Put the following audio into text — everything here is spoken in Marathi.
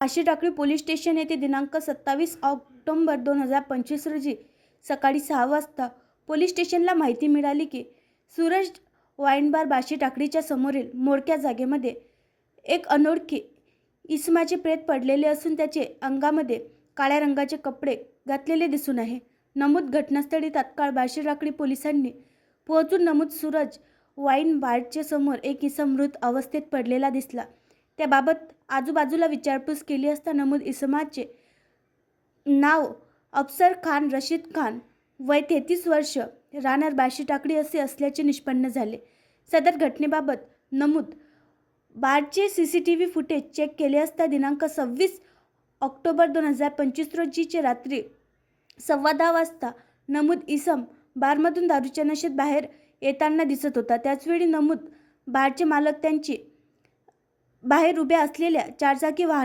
आशी टाकळी पोलीस स्टेशन येथे दिनांक सत्तावीस ऑक्टोबर दोन हजार पंचवीस रोजी सकाळी सहा वाजता पोलीस स्टेशनला माहिती मिळाली की सूरज वाईन बार बाशी टाकडीच्या समोरील मोडक्या जागेमध्ये एक अनोळखी इसमाचे प्रेत पडलेले असून त्याचे अंगामध्ये काळ्या रंगाचे कपडे घातलेले दिसून आहे. नमूद घटनास्थळी तात्काळ बाशी टाकडी पोलिसांनी पोहोचून नमूद सूरज वाईन बारच्या समोर एक इसम मृत अवस्थेत पडलेला दिसला. त्याबाबत आजूबाजूला विचारपूस केली असता नमूद इसमाचे नाव अफसर खान रशीद खान. वय तेहतीस वर्ष. राहणार बाशी टाकडी असे असल्याचे निष्पन्न झाले. सदर घटनेबाबत नमूद बारचे C C T V footage check केले असता दिनांक सव्वीस ऑक्टोबर दोन हजार पंचवीस रोजीचे रात्री सव्वा दहा वाजता नमूद इसम बारमधून दारूच्या नशेत बाहेर येताना दिसत होता. त्याचवेळी नमूद बारचे मालक त्यांची बाहेर उभ्या असलेल्या चारचाकी वाहना